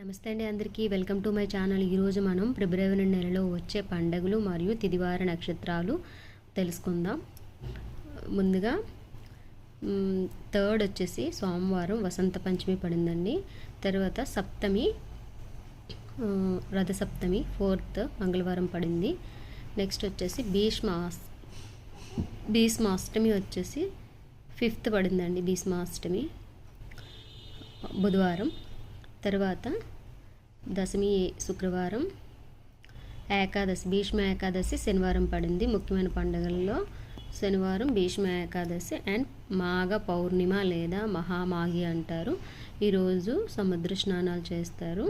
నమస్తే అండి అందరికీ. Welcome to my channel. ఈరోజు మనం ఫిబ్రవరి నెలలో వచ్చే పండుగలు మరియు తిదివార నక్షత్రాలు తెలుసుకుందాం. ముందుగా థర్డ్ వచ్చేసి సోమవారం వసంత పంచమి పడిందండి. తర్వాత సప్తమి రథసప్తమి ఫోర్త్ మంగళవారం పడింది. నెక్స్ట్ వచ్చేసి భీష్మాస్ భీష్మాష్టమి వచ్చేసి ఫిఫ్త్ పడిందండి. భీష్మాష్టమి బుధవారం. తర్వాత దశమి శుక్రవారం ఏకాదశి భీష్మ ఏకాదశి శనివారం పడింది. ముఖ్యమైన పండుగల్లో శనివారం భీష్మ ఏకాదశి అండ్ మాఘ పౌర్ణిమ లేదా మహామాఘి అంటారు. ఈరోజు సముద్ర స్నానాలు చేస్తారు.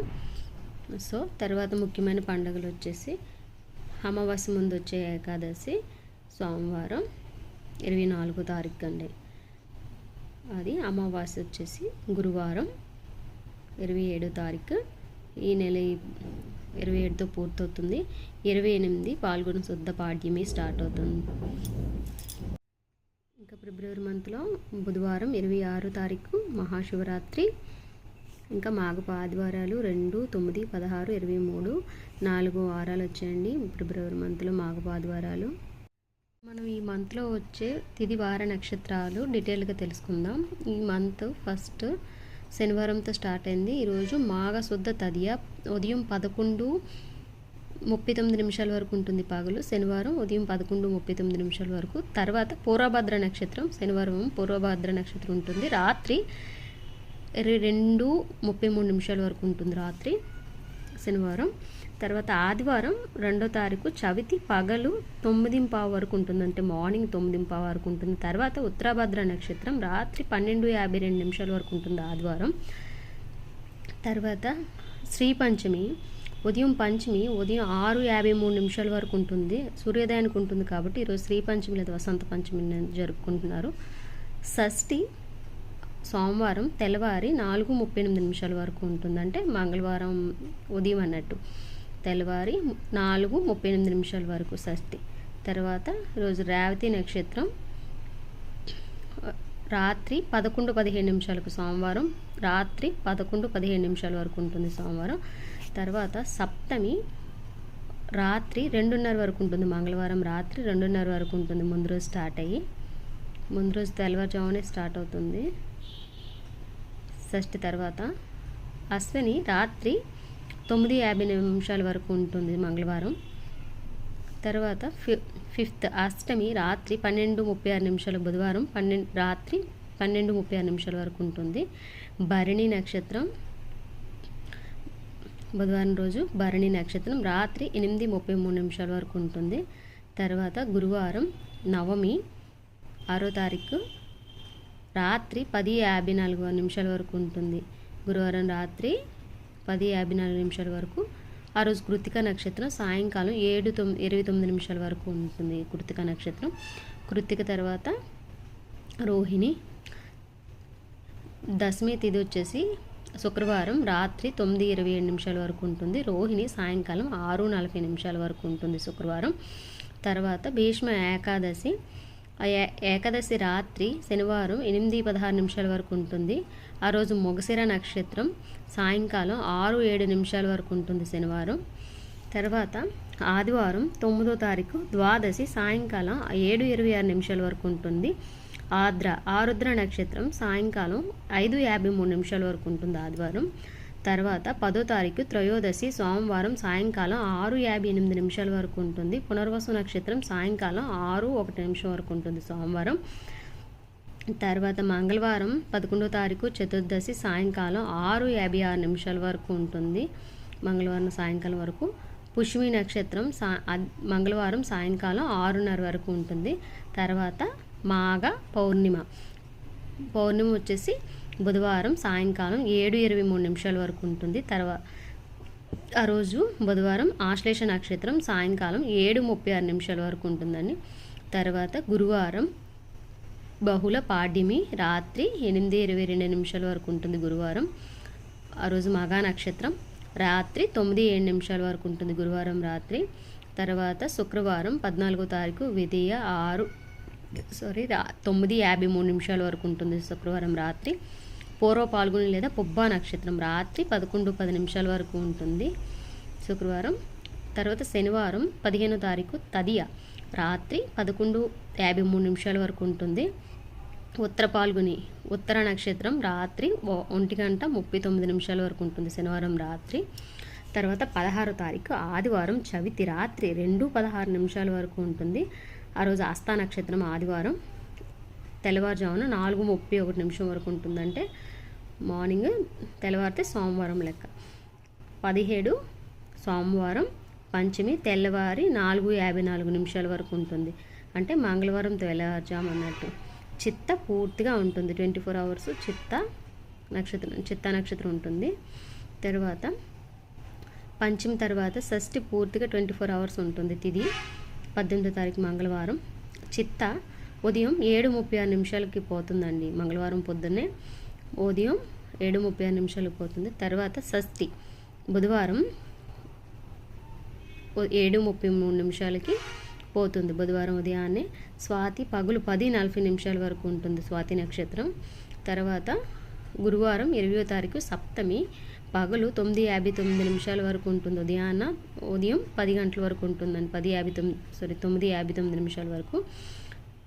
సో తర్వాత ముఖ్యమైన పండుగలు వచ్చేసి అమావాస్య ముందు వచ్చే ఏకాదశి సోమవారం ఇరవై నాలుగో తారీఖు అండి. అది అమావాస్య వచ్చేసి గురువారం. ఇరవై ఏడో తారీఖు. ఈ నెల ఇరవై ఏడుతో పూర్తవుతుంది. ఇరవై ఎనిమిది పాల్గొన శుద్ధ పాడ్యమి స్టార్ట్ అవుతుంది. ఇంకా ఫిబ్రవరి మంత్లో బుధవారం ఇరవై ఆరో తారీఖు మహాశివరాత్రి. ఇంకా మాఘపు ఆదివారాలు రెండు తొమ్మిది పదహారు ఇరవై మూడు నాలుగు వారాలు వచ్చాయండి ఫిబ్రవరి మంత్లో మాఘపు ఆదివారాలు. మనం ఈ మంత్లో వచ్చే తిది వార నక్షత్రాలు డీటెయిల్గా తెలుసుకుందాం. ఈ మంత్ ఫస్ట్ శనివారంతో స్టార్ట్ అయింది. ఈరోజు మాఘశుద్ధ తదియ ఉదయం పదకొండు ముప్పై తొమ్మిది నిమిషాల వరకు ఉంటుంది పగలు. శనివారం ఉదయం పదకొండు ముప్పై తొమ్మిది నిమిషాల వరకు. తర్వాత పూర్వభద్ర నక్షత్రం శనివారం పూర్వభద్ర నక్షత్రం ఉంటుంది. రాత్రి రెండు ముప్పై మూడు నిమిషాల వరకు ఉంటుంది రాత్రి. శనివారం తర్వాత ఆదివారం రెండో తారీఖు చవితి పగలు తొమ్మిదింపావు వరకు ఉంటుంది అంటే మార్నింగ్ తొమ్మిదింపావు వరకు ఉంటుంది. తర్వాత ఉత్తరాభద్ర నక్షత్రం రాత్రి పన్నెండు యాభై రెండు నిమిషాల వరకు ఉంటుంది ఆదివారం. తర్వాత శ్రీ పంచమి ఉదయం పంచమి ఉదయం ఆరు యాభై మూడు నిమిషాల వరకు ఉంటుంది. సూర్యోదయానికి ఉంటుంది కాబట్టి ఈరోజు శ్రీ పంచమి లేదా వసంత పంచమి జరుపుకుంటున్నారు. షష్ఠి సోమవారం తెల్లవారి నాలుగు ముప్పై ఎనిమిది నిమిషాల వరకు ఉంటుంది. అంటే మంగళవారం ఉదయం అన్నట్టు. తెల్లవారి నాలుగు ముప్పై ఎనిమిది నిమిషాల వరకు షష్ఠి. తర్వాత రోజు రేవతి నక్షత్రం రాత్రి పదకొండు పదిహేను నిమిషాలకు సోమవారం రాత్రి పదకొండు పదిహేను నిమిషాల వరకు ఉంటుంది సోమవారం. తర్వాత సప్తమి రాత్రి రెండున్నర వరకు ఉంటుంది మంగళవారం రాత్రి రెండున్నర వరకు ఉంటుంది. ముందు రోజు స్టార్ట్ అయ్యి ముందు రోజు తెల్లవారుజామునే స్టార్ట్ అవుతుంది. షష్ఠి తర్వాత అశ్విని రాత్రి తొమ్మిది యాభై నిమిషాల వరకు ఉంటుంది మంగళవారం. తర్వాత ఫి ఫిఫ్త్ అష్టమి రాత్రి పన్నెండు ముప్పై ఆరు నిమిషాలు బుధవారం పన్నెండు రాత్రి పన్నెండు ముప్పై ఆరు నిమిషాల వరకు ఉంటుంది. భరణి నక్షత్రం బుధవారం రోజు భరణి నక్షత్రం రాత్రి ఎనిమిది ముప్పై మూడు నిమిషాల వరకు ఉంటుంది. తర్వాత గురువారం నవమి ఆరో తారీఖు రాత్రి పది యాభై నాలుగు నిమిషాల వరకు ఉంటుంది. గురువారం రాత్రి పది యాభై నాలుగు నిమిషాల వరకు. ఆ రోజు కృతిక నక్షత్రం సాయంకాలం ఏడు తొమ్మిది ఇరవై తొమ్మిది నిమిషాల వరకు ఉంటుంది కృతిక నక్షత్రం. కృతిక తర్వాత రోహిణి. దశమి తిథి వచ్చేసి శుక్రవారం రాత్రి తొమ్మిది ఇరవై ఏడు నిమిషాల వరకు ఉంటుంది. రోహిణి సాయంకాలం ఆరు నలభై నిమిషాల వరకు ఉంటుంది శుక్రవారం. తర్వాత భీష్మ ఏకాదశి. ఏకాదశి రాత్రి శనివారం ఎనిమిది పదహారు నిమిషాల వరకు ఉంటుంది. ఆ రోజు మొగసిర నక్షత్రం సాయంకాలం ఆరు ఏడు నిమిషాల వరకు ఉంటుంది శనివారం. తర్వాత ఆదివారం తొమ్మిదో తారీఖు ద్వాదశి సాయంకాలం ఏడు ఇరవై ఆరు నిమిషాల వరకు ఉంటుంది. ఆద్ర ఆరుద్ర నక్షత్రం సాయంకాలం ఐదు యాభై మూడు నిమిషాల వరకు ఉంటుంది ఆదివారం. తర్వాత పదో తారీఖు త్రయోదశి సోమవారం సాయంకాలం ఆరు యాభై ఎనిమిది నిమిషాల వరకు ఉంటుంది. పునర్వసు నక్షత్రం సాయంకాలం ఆరు ఒకటి నిమిషం వరకు ఉంటుంది సోమవారం. తర్వాత మంగళవారం పదకొండో తారీఖు చతుర్దశి సాయంకాలం ఆరు యాభై ఆరు నిమిషాల వరకు ఉంటుంది. మంగళవారం సాయంకాలం వరకు. పుష్మి నక్షత్రం సా మంగళవారం సాయంకాలం ఆరున్నర వరకు ఉంటుంది. తర్వాత మాఘ పౌర్ణిమ. పౌర్ణిమ వచ్చేసి బుధవారం సాయంకాలం ఏడు ఇరవై మూడు నిమిషాల వరకు ఉంటుంది. తర్వాత ఆ రోజు బుధవారం ఆశ్లేష నక్షత్రం సాయంకాలం ఏడు ముప్పై ఆరు నిమిషాల వరకు ఉంటుందండి. తర్వాత గురువారం బహుళ పాడ్యమి రాత్రి ఎనిమిది ఇరవై రెండు నిమిషాల వరకు ఉంటుంది గురువారం. ఆ రోజు మగా నక్షత్రం రాత్రి తొమ్మిది ఏడు నిమిషాల వరకు ఉంటుంది గురువారం రాత్రి. తర్వాత శుక్రవారం పద్నాలుగో తారీఖు విధియ ఆరు సారీ రా తొమ్మిది యాభై మూడు నిమిషాల వరకు ఉంటుంది శుక్రవారం రాత్రి. పూర్వ పాల్గొని లేదా పుబ్బా నక్షత్రం రాత్రి పదకొండు పది నిమిషాల వరకు ఉంటుంది శుక్రవారం. తర్వాత శనివారం పదిహేనో తారీఖు తదియ రాత్రి పదకొండు యాభై మూడు నిమిషాల వరకు ఉంటుంది. ఉత్తర పాల్గొని ఉత్తర నక్షత్రం రాత్రి ఒంటి గంట ముప్పై తొమ్మిది నిమిషాల వరకు ఉంటుంది శనివారం రాత్రి. తర్వాత పదహారో తారీఖు ఆదివారం చవితి రాత్రి రెండు పదహారు నిమిషాల వరకు ఉంటుంది. ఆ రోజు ఆస్థా నక్షత్రం ఆదివారం తెల్లవారుజామున నాలుగు ముప్పై ఒకటి నిమిషం వరకు ఉంటుందంటే మార్నింగ్ తెల్లవారితే సోమవారం లెక్క. పదిహేడు సోమవారం పంచమి తెల్లవారి నాలుగు యాభై నాలుగు నిమిషాల వరకు ఉంటుంది. అంటే మంగళవారం తెల్లవారుజాము అన్నట్టు. చిత్త పూర్తిగా ఉంటుంది. ట్వంటీ ఫోర్ అవర్స్ చిత్త నక్షత్రం చిత్త నక్షత్రం ఉంటుంది. తర్వాత పంచమి తర్వాత షష్ఠి పూర్తిగా ట్వంటీ ఫోర్ అవర్స్ ఉంటుంది. తిది పద్దెనిమిదో తారీఖు మంగళవారం. చిత్త ఉదయం ఏడు ముప్పై ఆరు నిమిషాలకి పోతుందండి. మంగళవారం పొద్దున్నే ఉదయం ఏడు ముప్పై ఆరు నిమిషాలకు పోతుంది. తర్వాత షష్ఠి బుధవారం ఏడు ముప్పై మూడు నిమిషాలకి పోతుంది. బుధవారం ఉదయాన్నే స్వాతి పగులు పది నలభై నిమిషాల వరకు ఉంటుంది స్వాతి నక్షత్రం. తర్వాత గురువారం ఇరవయో తారీఖు సప్తమి పగలు తొమ్మిది యాభై తొమ్మిది నిమిషాల వరకు ఉంటుంది. ఉదయాన్న ఉదయం పది గంటల వరకు ఉంటుందండి. పది యాభై తొమ్మిది సారీ తొమ్మిది యాభై తొమ్మిది నిమిషాల వరకు.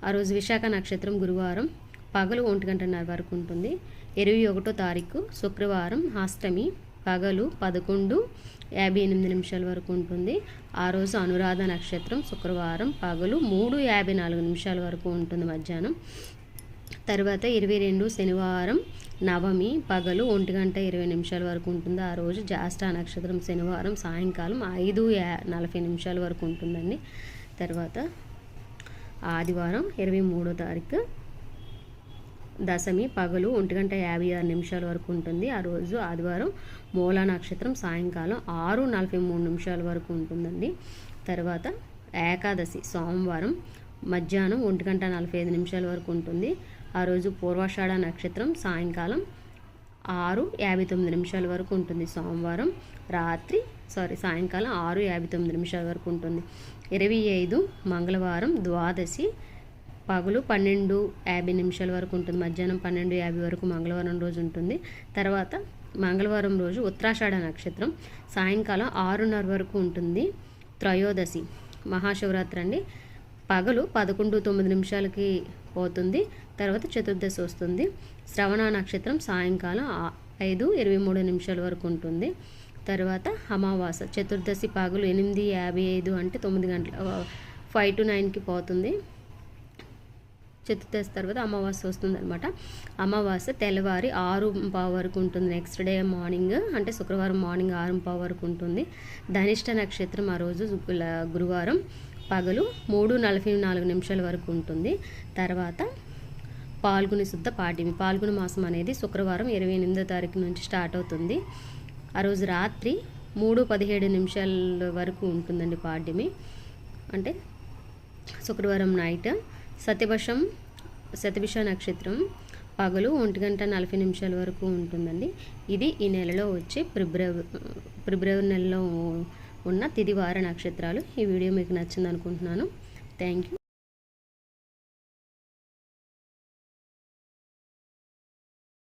ఆ రోజు విశాఖ నక్షత్రం గురువారం పగలు ఒంటి గంటన్నర వరకు ఉంటుంది. ఇరవై ఒకటో తారీఖు శుక్రవారం అష్టమి పగలు పదకొండు యాభై ఎనిమిది నిమిషాల వరకు ఉంటుంది. ఆ రోజు అనురాధ నక్షత్రం శుక్రవారం పగలు మూడు యాభై నాలుగు నిమిషాల వరకు ఉంటుంది మధ్యాహ్నం. తర్వాత ఇరవై రెండు శనివారం నవమి పగలు ఒంటి గంట ఇరవై నిమిషాల వరకు ఉంటుంది. ఆ రోజు జాస్ట నక్షత్రం శనివారం సాయంకాలం ఐదు యా నలభై నిమిషాల వరకు ఉంటుందండి. తర్వాత ఆదివారం ఇరవై మూడో తారీఖు దశమి పగలు ఒంటి గంట యాభై ఆరు నిమిషాల వరకు ఉంటుంది. ఆ రోజు ఆదివారం మూలా నక్షత్రం సాయంకాలం ఆరు నలభై మూడు నిమిషాల వరకు ఉంటుందండి. తర్వాత ఏకాదశి సోమవారం మధ్యాహ్నం ఒంటి గంట నలభై ఐదు నిమిషాల వరకు ఉంటుంది. ఆ రోజు పూర్వాషాఢ నక్షత్రం సాయంకాలం ఆరు యాభై తొమ్మిది నిమిషాల వరకు ఉంటుంది సోమవారం. రాత్రి సారీ సాయంకాలం ఆరు యాభై తొమ్మిది నిమిషాల వరకు ఉంటుంది. ఇరవై ఐదు మంగళవారం ద్వాదశి పగులు పన్నెండు యాభై నిమిషాల వరకు ఉంటుంది. మధ్యాహ్నం పన్నెండు యాభై వరకు మంగళవారం రోజు ఉంటుంది. తర్వాత మంగళవారం రోజు ఉత్తరాషాఢ నక్షత్రం సాయంకాలం ఆరున్నర వరకు ఉంటుంది. త్రయోదశి మహాశివరాత్రి అండి. పగలు పదకొండు తొమ్మిది నిమిషాలకి పోతుంది. తర్వాత చతుర్దశి వస్తుంది. శ్రవణ నక్షత్రం సాయంకాలం ఐదు ఇరవై మూడు నిమిషాల వరకు ఉంటుంది. తర్వాత అమావాస చతుర్దశి పగలు ఎనిమిది యాభై ఐదు అంటే తొమ్మిది గంటల ఫైవ్ టు నైన్కి పోతుంది. చతుర్దశి తర్వాత అమావాస్య వస్తుంది అనమాట అమావాస్య తెల్లవారి ఆరు పావు వరకు ఉంటుంది. నెక్స్ట్ డే మార్నింగ్ అంటే శుక్రవారం మార్నింగ్ ఆరు పావు వరకు ఉంటుంది. ధనిష్ట నక్షత్రం ఆ రోజు గురువారం. పగలు మూడు నలభై నాలుగు నిమిషాల వరకు ఉంటుంది. తర్వాత పాల్గొని శుద్ధ పాడ్యమి. పాల్గొని మాసం అనేది శుక్రవారం ఇరవై ఎనిమిదో తారీఖు నుంచి స్టార్ట్ అవుతుంది. ఆ రోజు రాత్రి మూడు పదిహేడు నిమిషాల వరకు ఉంటుందండి పాడ్యమి. అంటే శుక్రవారం నైట్ సత్యభషం శతభిష నక్షత్రం పగలు ఒంటి గంట నలభై నిమిషాల వరకు ఉంటుందండి. ఇది ఈ నెలలో వచ్చే ఫిబ్రవరి ఫిబ్రవరి నెలలో ఉన్న తిదివార నక్షత్రాలు. ఈ వీడియో మీకు నచ్చింది అనుకుంటున్నాను థ్యాంక్ యూ